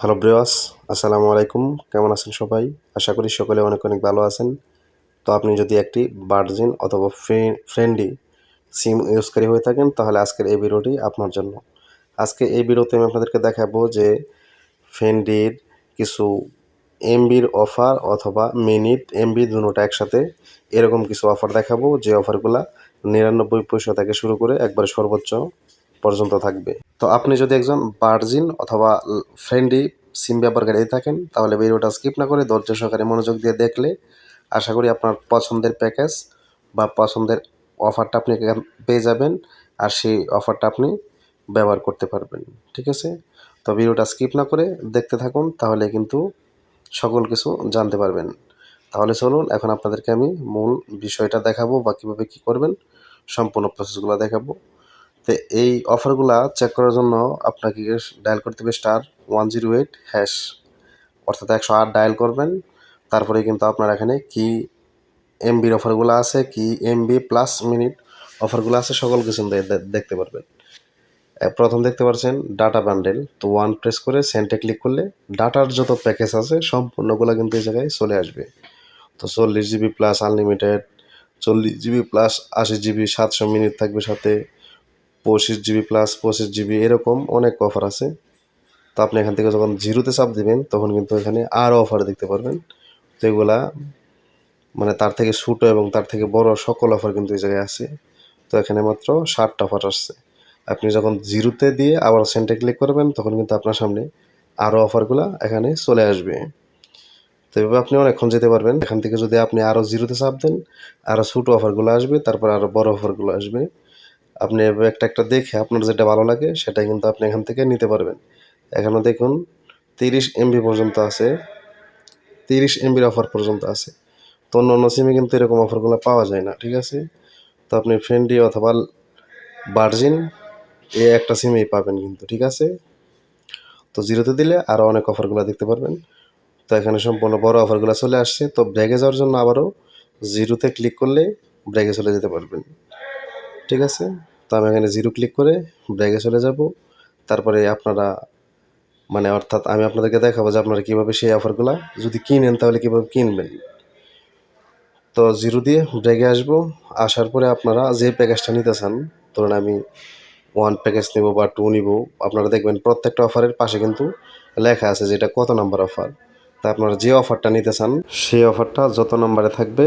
Hello ব্রেওয়াস আসসালামু আলাইকুম কেমন আছেন সবাই? আশা করি সকলে অনেক অনেক ভালো আছেন। তো আপনি যদি একটি বার্জিন অথবা ফ্রেন্ডলি সিম ইউজকারী হয়ে থাকেন, তাহলে আজকের এই ভিডিওটি আপনার জন্য। আজকে এই ভিডিওতে আমি আপনাদেরকে দেখাবো যে ফ্রেন্ডির কিছু এমবির অফার অথবা মিনিট এমবি দুটোটা একসাথে এরকম কিছু অফার দেখাবো। যে অফারগুলা নিরানব্বই পয়সা থেকে শুরু করে একবারে সর্বোচ্চ পর্যন্ত থাকবে। তো আপনি যদি একজন বার্জিন অথবা ফ্রেন্ডলি সিম ব্যবহারকারী থাকেন, তাহলে ভিডিওটা স্কিপ না করে ধৈর্য সহকারে মনোযোগ দিয়ে দেখলে আশা করি আপনার পছন্দের প্যাকেজ বা পছন্দের অফারটা আপনি পেয়ে যাবেন আর সেই অফারটা আপনি ব্যবহার করতে পারবেন। ঠিক আছে? তো ভিডিওটা স্কিপ না করে দেখতে থাকুন, তাহলে কিন্তু সকল কিছু জানতে পারবেন। তাহলে চলুন, এখন আপনাদেরকে আমি মূল বিষয়টা দেখাবো বা কীভাবে কী করবেন, সম্পূর্ণ প্রসেসগুলো দেখাবো। তো এই অফারগুলা চেক করার জন্য আপনাকে ডায়াল করতে হবে star one zero eight hash অর্থাৎ একশো আট ডায়াল করবেন। তারপরে কিন্তু আপনার এখানে কি এমবির অফারগুলো আছে, কি এমবি প্লাস মিনিট অফারগুলো আছে, সকল কিছু দেখতে পারবেন। প্রথম দেখতে পাচ্ছেন ডাটা বান্ডেল তো ওয়ান প্রেস করে সেন্টে ক্লিক করলে ডাটার যত প্যাকেজ আছে সম্পূর্ণগুলো কিন্তু এই জায়গায় চলে আসবে। তো চল্লিশ জিবি প্লাস আনলিমিটেড চল্লিশ জিবি প্লাস আশি জিবি সাতশো মিনিট থাকবে সাথে। পঁচিশ জিবি প্লাস পঁচিশ জিবি এরকম অনেক অফার আছে। তো আপনি এখান থেকে যখন জিরোতে চাপ দেবেন, তখন কিন্তু এখানে আরও অফার দেখতে পারবেন। তো এগুলা মানে তার থেকে ছোটো এবং তার থেকে বড় সকল অফার কিন্তু এই জায়গায় আছে। তো এখানে মাত্র ষাটটা অফার আসছে। আপনি যখন জিরোতে দিয়ে আবার সেন্টে ক্লিক করবেন, তখন কিন্তু আপনার সামনে আরও অফারগুলো এখানে চলে আসবে। তো এভাবে আপনি অনেকক্ষণ যেতে পারবেন। এখান থেকে যদি আপনি আরও জিরোতে চাপ দেন আরও ছোটো অফারগুলো আসবে, তারপর আরও বড় অফারগুলো আসবে। আপনি একটা একটা দেখে আপনার যেটা ভালো লাগে সেটা কিন্তু আপনি এখান থেকে নিতে পারবেন। এখানে দেখুন, তিরিশ এমবি পর্যন্ত আছে, তিরিশ এমবির অফার পর্যন্ত আছে। তো অন্য অন্য সিমে কিন্তু এরকম অফারগুলো পাওয়া যায় না, ঠিক আছে? তো আপনি ফ্রেন্ডি অথবা বার্জিন এ একটা সিমেই পাবেন কিন্তু, ঠিক আছে? তো জিরোতে দিলে আরও অনেক অফারগুলো দেখতে পারবেন। তো এখানে সম্পূর্ণ বড় অফারগুলো চলে আসছে। তো ব্রেকে যাওয়ার জন্য আবারও জিরোতে ক্লিক করলে ব্রেকে চলে যেতে পারবেন, ঠিক আছে? তো আমি এখানে জিরো ক্লিক করে ব্রেকে চলে যাব। তারপরে আপনারা মানে অর্থাৎ আমি আপনাদেরকে দেখাবো যে আপনারা কীভাবে সেই অফারগুলো যদি কিনেন তাহলে কীভাবে কিনবেন। তো জিরো দিয়ে ব্রেকে আসব, আসার পরে আপনারা যে প্যাকেজটা নিতে চান, ধরুন আমি ওয়ান প্যাকেজ নিব বা টু নিব, আপনারা দেখবেন প্রত্যেকটা অফারের পাশে কিন্তু লেখা আছে যে এটা কত নাম্বার অফার তা আপনারা যে অফারটা নিতে চান, সেই অফারটা যত নাম্বারে থাকবে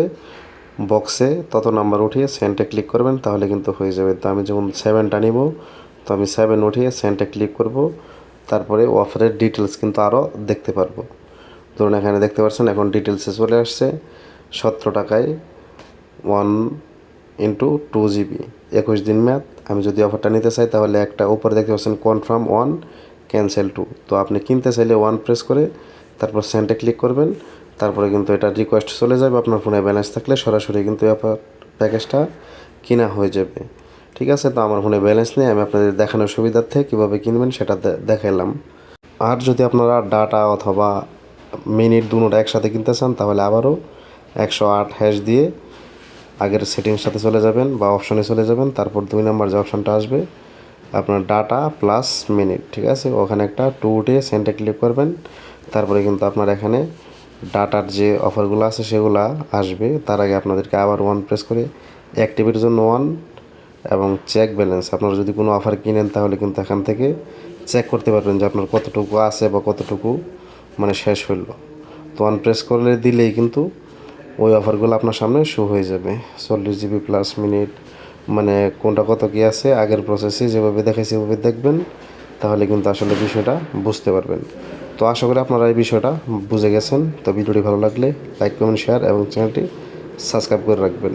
বক্সে তত নাম্বার উঠিয়ে সেন্টে ক্লিক করবেন, তাহলে কিন্তু হয়ে যাবে। তো আমি যেমন সেভেনটা নিব, তো আমি সেভেন উঠিয়ে সেন্টে ক্লিক করব, তারপরে অফারের ডিটেলস কিন্তু আরও দেখতে পারব। ধরুন এখানে দেখতে পাচ্ছেন, এখন ডিটেলসে চলে আসছে, সতেরো টাকায় ওয়ান ইন্টু টু জিবি একুশ দিন ম্যাথ আমি যদি অফারটা নিতে চাই, তাহলে একটা উপরে দেখতে পাচ্ছেন কনফার্ম ওয়ান ক্যান্সেল টু তো আপনি কিনতে চাইলে ওয়ান প্রেস করে, তারপর সেন্টে ক্লিক করবেন। তারপরে কিন্তু এটা রিকোয়েস্ট চলে যাবে, আপনার ফোনে ব্যালেন্স থাকলে সরাসরি কিন্তু অফার প্যাকেজটা কিনা হয়ে যাবে। ঠিক আছে? তো আমার ফোনে ব্যালেন্স নেই, আমি আপনাদের দেখানোর সুবিধার্থে কীভাবে কিনবেন সেটা দেখাইলাম। আর যদি আপনারা ডাটা অথবা মিনিট দুটোটা একসাথে কিনতে চান, তাহলে আবারও একশো আট হ্যাশ দিয়ে আগের সেটিংস সাথে চলে যাবেন বা অপশনে চলে যাবেন, তারপর দুই নাম্বার যে অপশনটা আসবে, আপনার ডাটা প্লাস মিনিট ঠিক আছে? ওখানে একটা টু উঠে সেন্টে ক্লিক করবেন, তারপরে কিন্তু আপনার এখানে ডাটার যে অফারগুলো আছে সেগুলো আসবে। তার আগে আপনাদেরকে আবার ওয়ান প্রেস করে অ্যাক্টিভের জন্য ওয়ান এবং চেক ব্যালেন্স আপনারা যদি কোনো অফার কিনেন তাহলে কিন্তু এখান থেকে চেক করতে পারবেন যে আপনার কতটুকু আছে বা কতটুকু মানে শেষ হইল। তো ওয়ান প্রেস করলে দিলেই কিন্তু ওই অফারগুলো আপনার সামনে শো হয়ে যাবে। চল্লিশ জিবি প্লাস মিনিট মানে কোনটা কত কী আছে, আগের প্রসেসে যেভাবে দেখেছি সেভাবে দেখবেন। তাহলে কিন্তু আসলে বিষয়টা বুঝতে পারবেন। তো আশা করি আপনারা এই বিষয়টা বুঝে গেছেন। তো ভিডিওটি ভালো লাগলে লাইক, কমেন্ট, শেয়ার এবং চ্যানেলটি সাবস্ক্রাইব করে রাখবেন।